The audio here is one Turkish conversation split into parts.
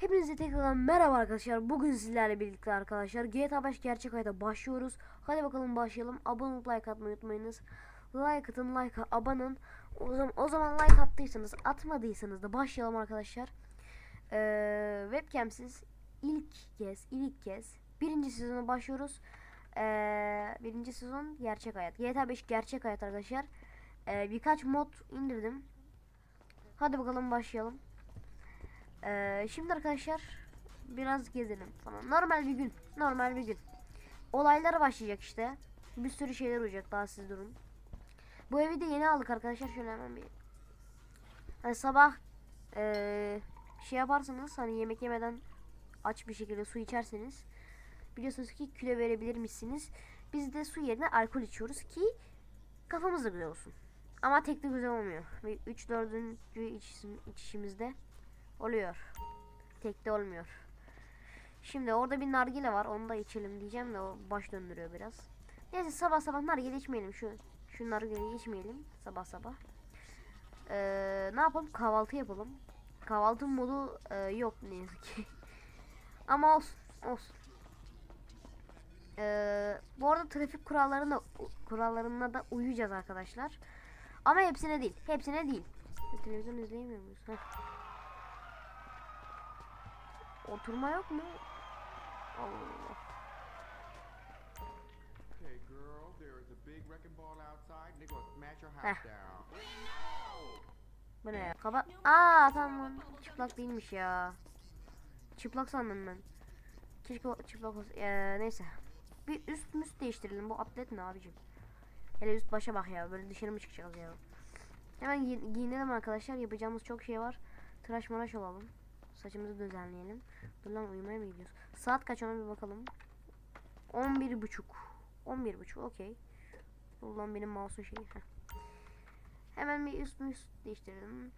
Hepinize tekrardan merhaba arkadaşlar. Bugün sizlerle birlikte arkadaşlar GTA 5 gerçek hayata başlıyoruz. Hadi bakalım başlayalım. Abone olup like atmayı unutmayınız. Like atın, like abanın. O zaman, o zaman like attıysanız, atmadıysanız da başlayalım arkadaşlar. Ee, webcamsiz ilk kez, ilk kez birinci sezona başlıyoruz. Ee, birinci sezon gerçek hayat. GTA 5 gerçek hayat arkadaşlar. Ee, birkaç mod indirdim. Hadi bakalım başlayalım. Ee, şimdi arkadaşlar biraz gezelim falan. Normal bir gün. Normal bir gün. Olaylar başlayacak işte. Bir sürü şeyler olacak daha siz durun. Bu evi de yeni aldık arkadaşlar. Şöyle hemen bir hani sabah ee, şey yaparsanız hani yemek yemeden aç bir şekilde su içerseniz biliyorsunuz ki kilo verebilirmişsiniz. Biz de su yerine alkol içiyoruz ki kafamız da güzel olsun. Ama tek de güzel olmuyor. Ve 3 4. içişim, içişimizde oluyor. Tek de olmuyor. Şimdi orada bir nargile var. Onu da içelim diyeceğim de o baş döndürüyor biraz. Neyse sabah sabah nargile içmeyelim. Şu şu nargileyi içmeyelim sabah sabah. Ee, ne yapalım? Kahvaltı yapalım. Kahvaltı modu e, yok ne yazık ki. Ama olsun. Olsun. Ee, bu arada trafik kurallarına kurallarına da uyacağız arkadaşlar. Ama hepsine değil. Hepsine değil. Televizyon izleyemiyor muyuz? Heh. Oturma yok mu? Allah. Okay, girl, there is a big wrecking ball outside. They're gonna smash your house down. Bu ne ya? Kaba... Aa tamam. Çıplak değilmiş ya. Çıplak sandım ben. Keşke çıplak olsa. Ee, neyse. Bir üst müst değiştirelim. Bu atlet ne abicim? Hele üst başa bak ya. Böyle dışarı mı çıkacağız ya? Hemen giy- giyinelim arkadaşlar. Yapacağımız çok şey var. Tıraş maraş olalım. Saçımızı düzenleyelim. Dur lan uyumaya mı gidiyoruz? Saat kaç ona bir bakalım. 11 buçuk. 11 buçuk okey. Ulan benim mouse'un şeyi. Heh. Hemen bir üst üst değiştirelim.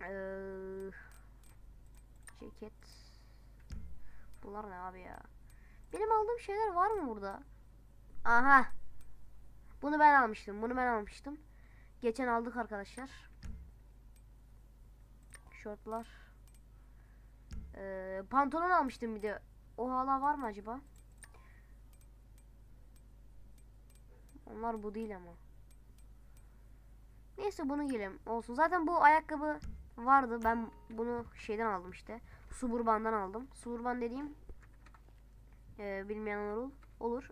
Ee, ceket. Bunlar ne abi ya? Benim aldığım şeyler var mı burada? Aha. Bunu ben almıştım. Bunu ben almıştım. Geçen aldık arkadaşlar. Şortlar. Ee, pantolon almıştım bir de. O hala var mı acaba? Onlar bu değil ama. Neyse bunu giyelim olsun. Zaten bu ayakkabı vardı. Ben bunu şeyden aldım işte. Suburban'dan aldım. Suburban dediğim e, bilmeyenler olur. olur.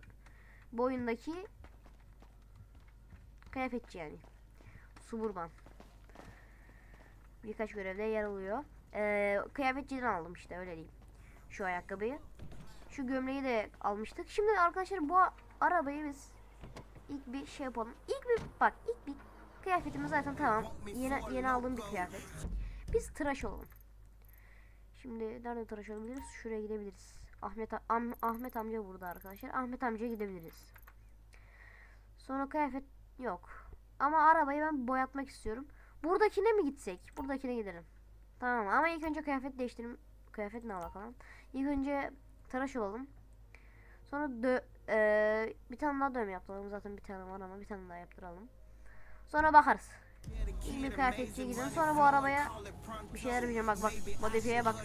Bu oyundaki kıyafetçi yani. Suburban. Birkaç görevde yer alıyor. E, kıyafetçiden aldım işte öyle diyeyim. Şu ayakkabıyı. Şu gömleği de almıştık. Şimdi arkadaşlar bu arabayı biz ilk bir şey yapalım. İlk bir bak ilk bir Kıyafetimiz zaten tamam. Yeni, yeni aldığım bir kıyafet. Biz tıraş olalım. Şimdi nerede tıraş olabiliriz? Şuraya gidebiliriz. Ahmet am, Ahmet amca burada arkadaşlar. Ahmet amcaya gidebiliriz. Sonra kıyafet yok. Ama arabayı ben boyatmak istiyorum. Buradakine mi gitsek? Buradakine gidelim. Tamam ama ilk önce kıyafet değiştirelim. Kıyafet ne alakalı? İlk önce tıraş olalım. Sonra dö eee, bir tane daha dövme yaptıralım. Zaten bir tane var ama bir tane daha yaptıralım. Sonra bakarız. Bir kıyafetçiye gidelim. Sonra bu arabaya bir şeyler bileceğim. Bak bak modifiyeye bak.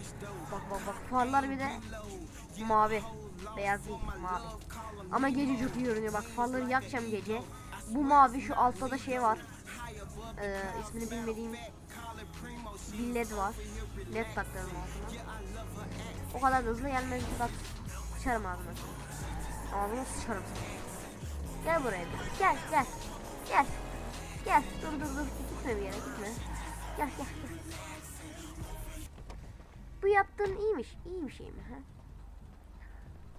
Bak bak bak. Farlar bir de mavi. Beyaz değil mavi. Ama gece çok iyi görünüyor. Bak farları yakacağım gece. Bu mavi şu altta da şey var. Ee, ismini bilmediğim bir led var. Led taktırdım altına. O kadar da hızlı gelmez. Bak sıçarım ağzına. Ağzına sıçarım. Gel buraya. Gel gel. Gel. Gel dur dur dur gitme bir yere gitme. Gel gel gel. Bu yaptığın iyiymiş. İyi bir şey mi? Ha?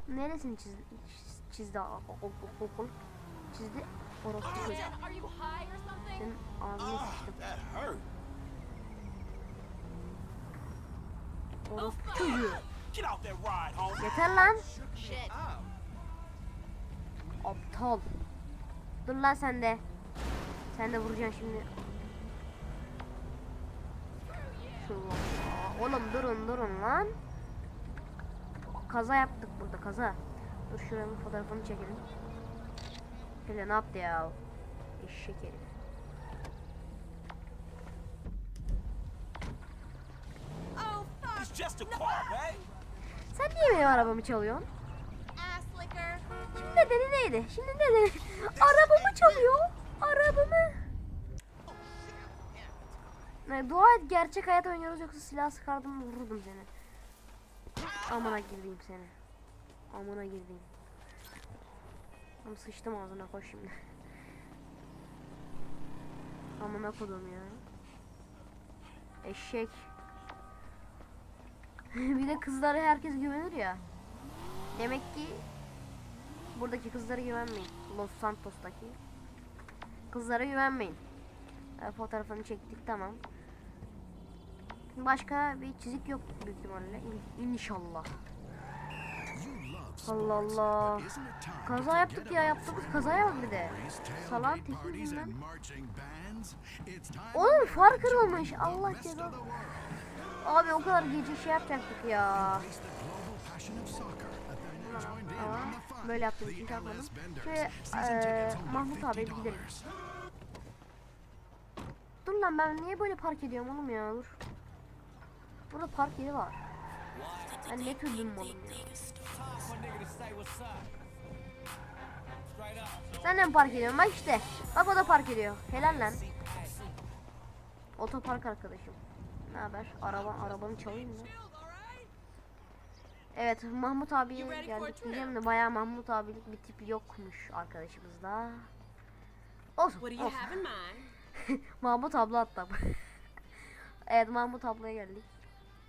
Neresini çizdi? Çizdi. Çizdi. Orospu something? Senin ağzını sıçtım. Orospu çocuğu. Yeter lan. Aptal. Dur lan sen de. Sen de vuracaksın şimdi. Oğlum durun durun lan. Kaza yaptık burada kaza. Dur şuranın fotoğrafını çekelim. Hele ne yaptı ya? Eşek herif. Fuck. just a car, babe. Sen niye benim arabamı çalıyorsun? Şimdi nedeni neydi? Şimdi nedeni? Arabamı çalıyor. Arabamı. Ne, dua et gerçek hayat oynuyoruz yoksa silah sıkardım vururdum seni. Amına girdiğim seni. Amına girdiğim. Tam sıçtım ağzına koş şimdi. Amına kodum ya. Eşek. bir de kızlara herkes güvenir ya. Demek ki buradaki kızlara güvenmeyin. Los Santos'taki. Kızlara güvenmeyin. Fotoğrafını çektik tamam. Başka bir çizik yok büyük ihtimalle. İn- İnşallah. Allah Allah. Kaza yaptık ya yaptığımız kazaya bak bir de. Salak tekiyiz ben. Oğlum far kırılmış. Allah cezanı. Abi o kadar gece şey yapacaktık ya. Aa, böyle yaptım için yapmadım. Şöyle eee Mahmut abi gidelim. Dur lan ben niye böyle park ediyorum oğlum ya dur. Burada park yeri var. Ben ne tür bir malım ya. Sen de mi park ediyorsun? Bak işte. Bak o da park ediyor. Helal lan. Otopark arkadaşım. Ne haber? Araba arabanı çalayım mı? Evet Mahmut abiye geldik diyeceğim de bayağı Mahmut abilik bir tip yokmuş arkadaşımızda. Olsun. Olsun. Mahmut abla hatta. evet Mahmut ablaya geldik.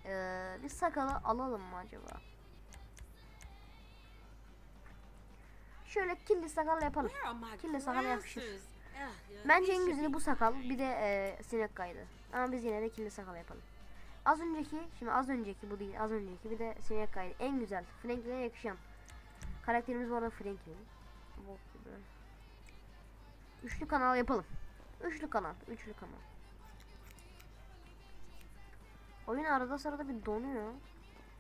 Ee, biz sakalı alalım mı acaba? Şöyle kirli sakal yapalım. Kirli sakal yakışır. yeah, Bence en güzeli bu sakal. Bir de e, sinek kaydı. Ama biz yine de kirli sakal yapalım. Az önceki, şimdi az önceki bu değil, az önceki bir de sinek kaydı. En güzel, Franklin'e yakışan. Karakterimiz bu arada Franklin. Üçlü kanal yapalım. Üçlü kanal, üçlü kanal. Oyun arada sırada bir donuyor.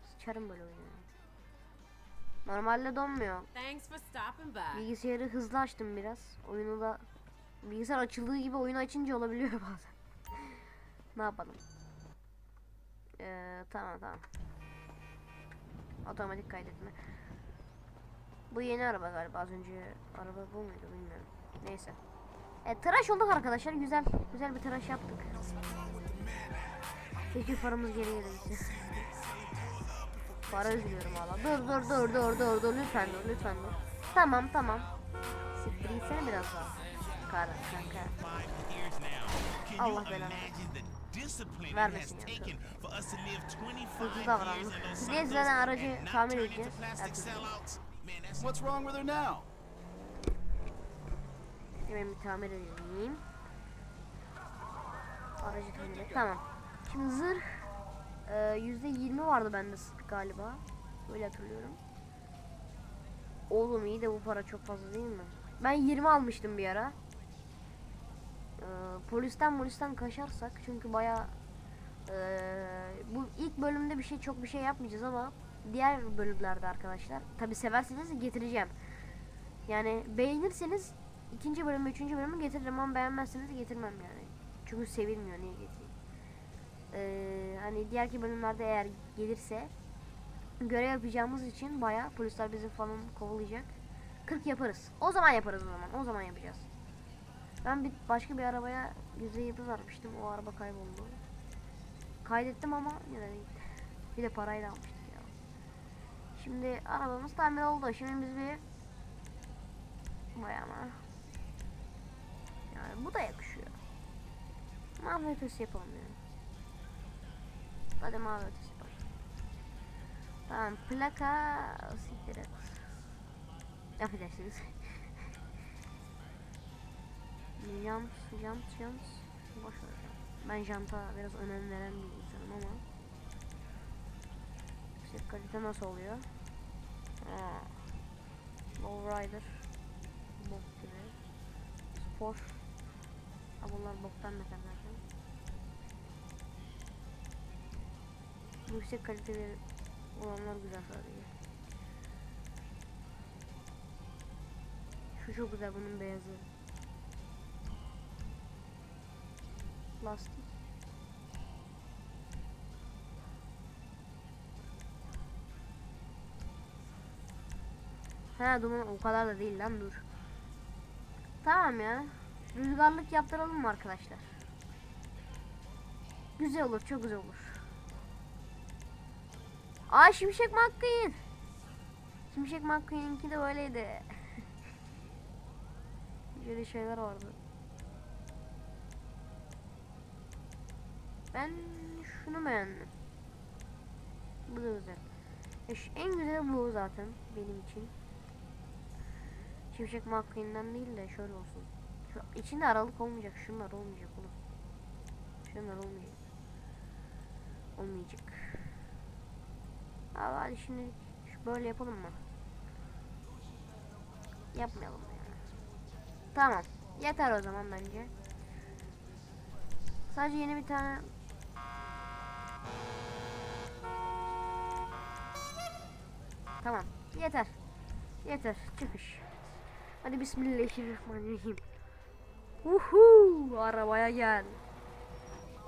Sıçarım böyle oyunu. Normalde donmuyor. Bilgisayarı hızlı açtım biraz. Oyunu da bilgisayar açıldığı gibi oyunu açınca olabiliyor bazen. ne yapalım? Ee, tamam tamam. Otomatik kaydetme. Bu yeni araba galiba. Az önce araba bu muydu bilmiyorum. Neyse. E, tıraş olduk arkadaşlar. Güzel güzel bir tıraş yaptık. Keşke paramız geri gelirse. Para üzülüyorum valla. Dur dur dur dur dur dur lütfen dur lütfen dur. Tamam tamam. Siktir gitsene biraz daha. Kara kanka. Allah belanı. Vermesin ya. Hızlı davrandık. Biz zaten aracı tamir edeceğiz. What's wrong with her now? Hemen bir tamir edeyim. Aracı tamir et. Tamam. Şimdi zırh yüzde yirmi vardı bende galiba. Öyle hatırlıyorum. Oğlum iyi de bu para çok fazla değil mi? Ben 20 almıştım bir ara. E, polisten polisten kaçarsak çünkü baya bu ilk bölümde bir şey çok bir şey yapmayacağız ama diğer bölümlerde arkadaşlar tabi severseniz getireceğim. Yani beğenirseniz ikinci bölümü, üçüncü bölümü getiririm ama beğenmezseniz getirmem yani. Çünkü sevilmiyor niye getireyim. Ee, hani diğerki bölümlerde eğer gelirse görev yapacağımız için baya polisler bizi falan kovalayacak. 40 yaparız. O zaman yaparız o zaman. O zaman yapacağız. Ben bir başka bir arabaya yüzde yıldız armıştım. O araba kayboldu. Kaydettim ama yine. Bir de parayla almıştık ya. Şimdi arabamız tamir oldu. Şimdi biz bir Vay ama. Yani bu da yakışıyor. Mavi ötesi yapalım yani. Hadi mavi ötesi yapalım. Tamam plaka siktir et. Affedersiniz. jant, jant, jant. Boş ver. Ben janta biraz önem veren bir insanım ama. Yüksek kalite nasıl oluyor? Aa. Lowrider. Bok gibi. Spor. Ha bunlar boktan metal zaten. yüksek kaliteli olanlar güzel sadece. Şu çok güzel bunun beyazı. Plastik. He duman o kadar da değil lan dur. Tamam ya. Rüzgarlık yaptıralım mı arkadaşlar? Güzel olur, çok güzel olur. Aa Şimşek McQueen. Şimşek McQueen'inki de öyleydi. Böyle şeyler vardı. Ben şunu beğendim. Bu da güzel. Şu- En güzeli bu zaten benim için. Şimşek McQueen'den değil de şöyle olsun. Şu içinde aralık olmayacak. Şunlar olmayacak oğlum. Şunlar olmayacak. Olmayacak. Abi hadi şimdi böyle yapalım mı? Yapmayalım ya. Tamam. Yeter o zaman bence. Sadece yeni bir tane Tamam. Yeter. Yeter. Çıkış. Hadi bismillahirrahmanirrahim. Uhu, arabaya gel.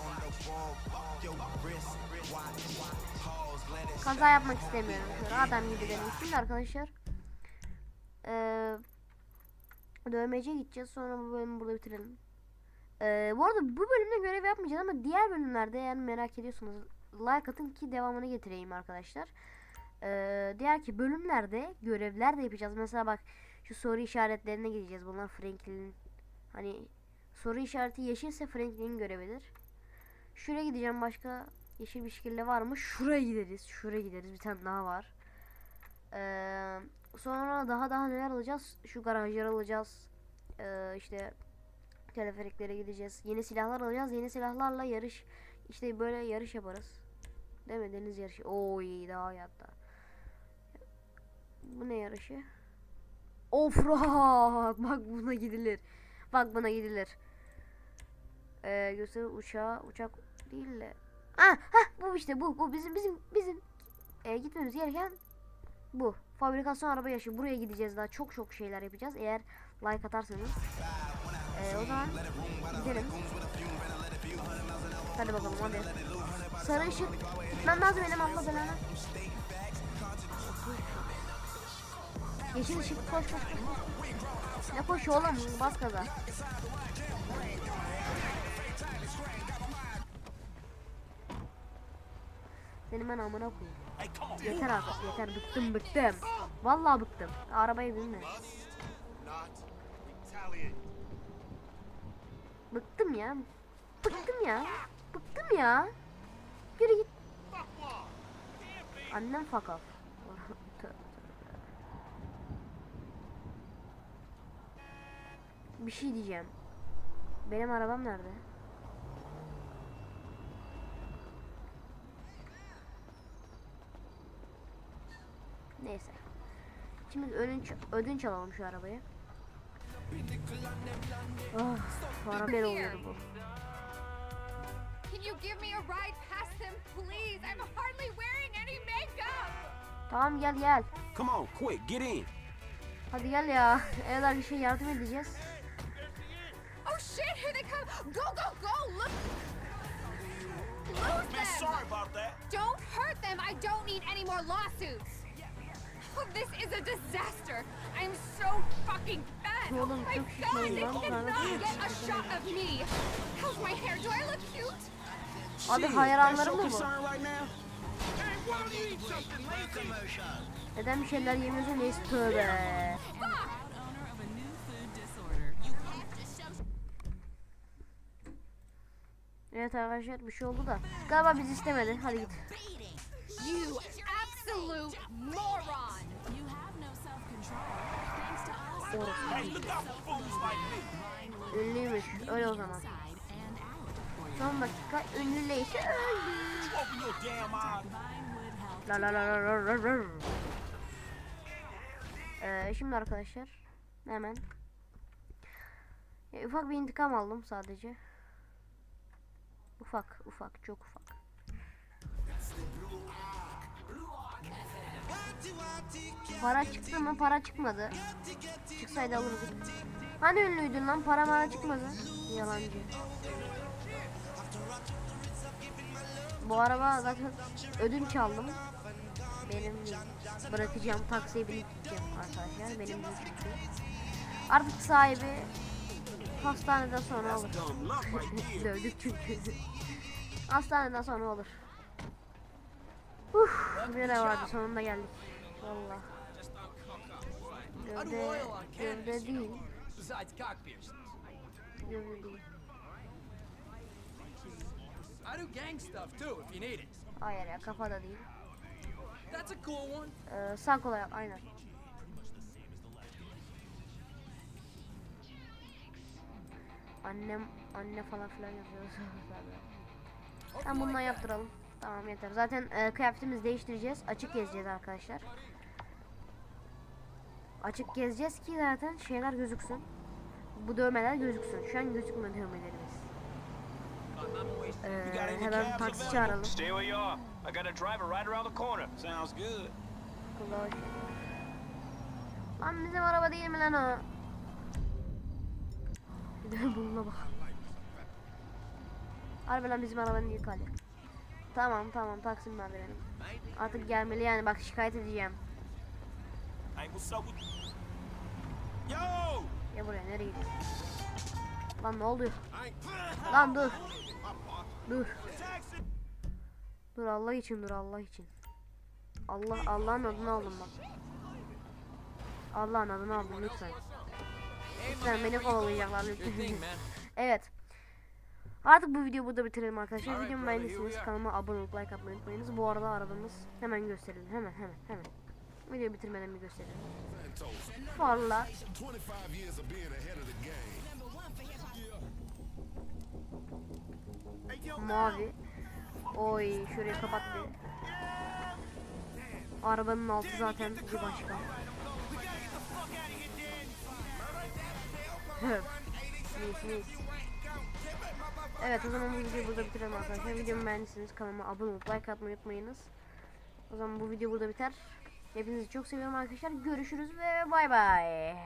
Evet. Ama çok iyi. Çok iyi oldu bu arada. Kaza yapmak istemiyorum. Şöyle adam gibi dedim. Şimdi arkadaşlar. Eee dövmeciye gideceğiz. Sonra bu bölümü burada bitirelim. Eee bu arada bu bölümde görev yapmayacağız ama diğer bölümlerde yani merak ediyorsanız like atın ki devamını getireyim arkadaşlar. Eee diğer ki bölümlerde görevler de yapacağız. Mesela bak şu soru işaretlerine gideceğiz. Bunlar Franklin'in hani soru işareti yeşilse Franklin'in görevidir. Şuraya gideceğim başka yeşil bir şekilde var mı? Şuraya gideriz. Şuraya gideriz. Bir tane daha var. Eee sonra daha daha neler alacağız? Şu garajları alacağız. Eee işte teleferiklere gideceğiz. Yeni silahlar alacağız. Yeni silahlarla yarış işte böyle yarış yaparız. Değil mi? Deniz yarışı. Oo iyi daha hayatta. Bu ne yarışı? Offroad. Bak buna gidilir. Bak buna gidilir. Ee, göster uçağı uçak değil de. Ah, ha bu işte bu bu bizim bizim bizim e, gitmemiz gereken bu. Fabrikasyon araba yaşı. Buraya gideceğiz daha çok çok şeyler yapacağız. Eğer like atarsanız. Ee, o zaman gidelim. Hadi bakalım hadi. Sarı ışık. Gitmem lazım benim abla belanı. Yeşil ışık koş koş koş. Ne koş oğlum bas gaza. Seni ben amına koyayım. Yeter artık yeter bıktım bıktım. Vallahi bıktım. Arabaya binme. Bıktım ya. Bıktım ya. Bıktım ya. Yürü git. Annem fuck off. Bir şey diyeceğim. Benim arabam nerede? Neyse. Şimdi ödünç, ödünç alalım şu arabayı. Oh, bu araba böyle oluyordu bu. Can you give me a ride past them, please? I'm hardly wearing any makeup. Tamam gel gel. Come on, quick, get in. Hadi gel ya. Eğer bir şey yardım edeceğiz. Oh shit, here they come. Go, go, go. Look. Lose them. sorry about that. Don't hurt them. I don't need any more lawsuits. Oh, this is a disaster. I'm so fucking fat. Oğlum, My lan. cannot get a shot of me. How's my hair? Do I look cute? Abi hayranlarım mı bu? Neden bir şeyler yemiyorsa neyse tövbe. Fuck. Evet arkadaşlar bir şey oldu da. Galiba biz istemedi. Hadi git. You absolute moron. Ünlüymüş. Öyle o zaman. Son dakika öldü. Your damn eyes. La la la la la la la. Ee, şimdi arkadaşlar hemen Ya, ufak bir intikam aldım sadece. Ufak, ufak, çok ufak. Para çıktı mı? Para çıkmadı. Çıksaydı alırdık. Hani ünlüydün lan? Para mara çıkmadı. Yalancı. Bu araba zaten ödünç aldım. Benim. Bırakacağım taksiye binip gideceğim arkadaşlar. Benim çünkü. Artık sahibi hastaneden sonra here. Dövdük çünkü. Hastaneden sonra olur. Uf, bir vardı sonunda geldik. Valla. Gövde, gövde değil. Gövde değil. I do gang stuff too if you need it. Hayır ya kafada değil. That's a cool one. Ee, sağ kola yap aynen. Annem, anne falan filan yazıyor. Tamam bundan yaptıralım. Tamam yeter. Zaten e, kıyafetimizi değiştireceğiz. Açık gezeceğiz arkadaşlar. Açık gezeceğiz ki zaten şeyler gözüksün. Bu dövmeler gözüksün. Şu an gözükmüyor dövmelerimiz. Ee, hemen taksi çağıralım. Kulaş. Lan bizim araba değil mi lan o? Bir de bununla bak. Harbi lan bizim arabanın ilk hali. Tamam tamam taksim vardı benim. Artık gelmeli yani bak şikayet edeceğim. What's up with... Yo! Ya buraya nereye gidiyorsun? Lan ne oluyor? Lan dur. Dur. Dur Allah için dur Allah için. Allah Allah'ın adını aldım bak. Allah'ın adını aldım lütfen. Lütfen beni kovalayacaklar lütfen. Evet. Artık bu videoyu burada bitirelim arkadaşlar. Videomu beğendiyseniz kanalıma abone olup like atmayı unutmayınız. Bu arada arabamız hemen gösterelim. Hemen hemen hemen. Videoyu bitirmeden bir gösterelim. Farlar. 25 years of being ahead of the game. Mavi. Oy şurayı kapat bir. Arabanın altı zaten bir başka. Mis, mis. Evet o zaman bu videoyu burada bitirelim arkadaşlar. Videomu beğendiyseniz kanalıma abone olup like atmayı unutmayınız. O zaman bu video burada biter. Hepinizi çok seviyorum arkadaşlar. Görüşürüz ve bay bay.